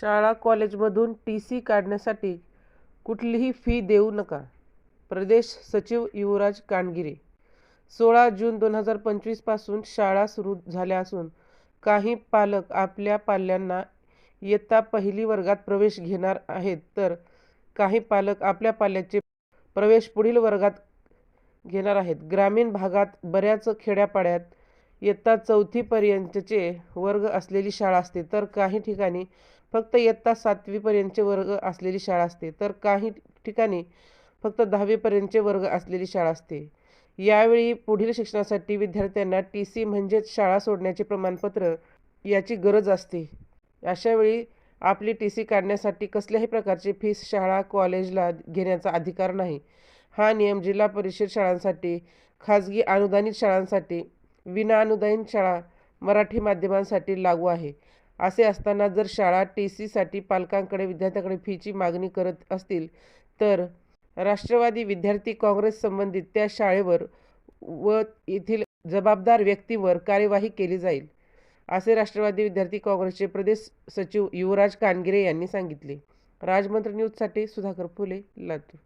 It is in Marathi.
शाळा कॉलेजमधून टी सी काढण्यासाठी कुठलीही फी देऊ नका. प्रदेश सचिव युवराज कानगिरे. सोळा जून दोन हजार पंचवीसपासून शाळा सुरू झाल्या असून काही पालक आपल्या पाल्यांना इयत्ता पहिली वर्गात प्रवेश घेणार आहेत. तर काही पालक आपल्या पाल्याचे प्रवेश पुढील वर्गात घेणार आहेत. ग्रामीण भागात बऱ्याच खेड्यापाड्यात इयत्ता चौथीपर्यंतचे वर्ग असलेली शाळा असते. तर काही ठिकाणी फक्त इयत्ता सातवीपर्यंतचे वर्ग असलेली शाळा असते. तर काही ठिकाणी फक्त दहावीपर्यंतचे वर्ग असलेली शाळा असते. यावेळी पुढील शिक्षणासाठी विद्यार्थ्यांना टी सी म्हणजेच शाळा सोडण्याचे प्रमाणपत्र याची गरज असते. अशावेळी आपली टी सी काढण्यासाठी कसल्याही प्रकारची फीस शाळा कॉलेजला घेण्याचा अधिकार नाही. हा नियम जिल्हा परिषद शाळांसाठी खाजगी अनुदानित शाळांसाठी विनाअनुदानित शाळा मराठी माध्यमांसाठी लागू आहे. असे असताना जर शाळा टी सीसाठी पालकांकडे विद्यार्थ्यांकडे फीची मागणी करत असतील तर राष्ट्रवादी विद्यार्थी काँग्रेस संबंधित त्या शाळेवर व येथील जबाबदार व्यक्तीवर कार्यवाही केली जाईल. असे राष्ट्रवादी विद्यार्थी काँग्रेसचे प्रदेश सचिव युवराज कानगिरे यांनी सांगितले. राजमंत्र न्यूजसाठी सुधाकर फुले लातूर.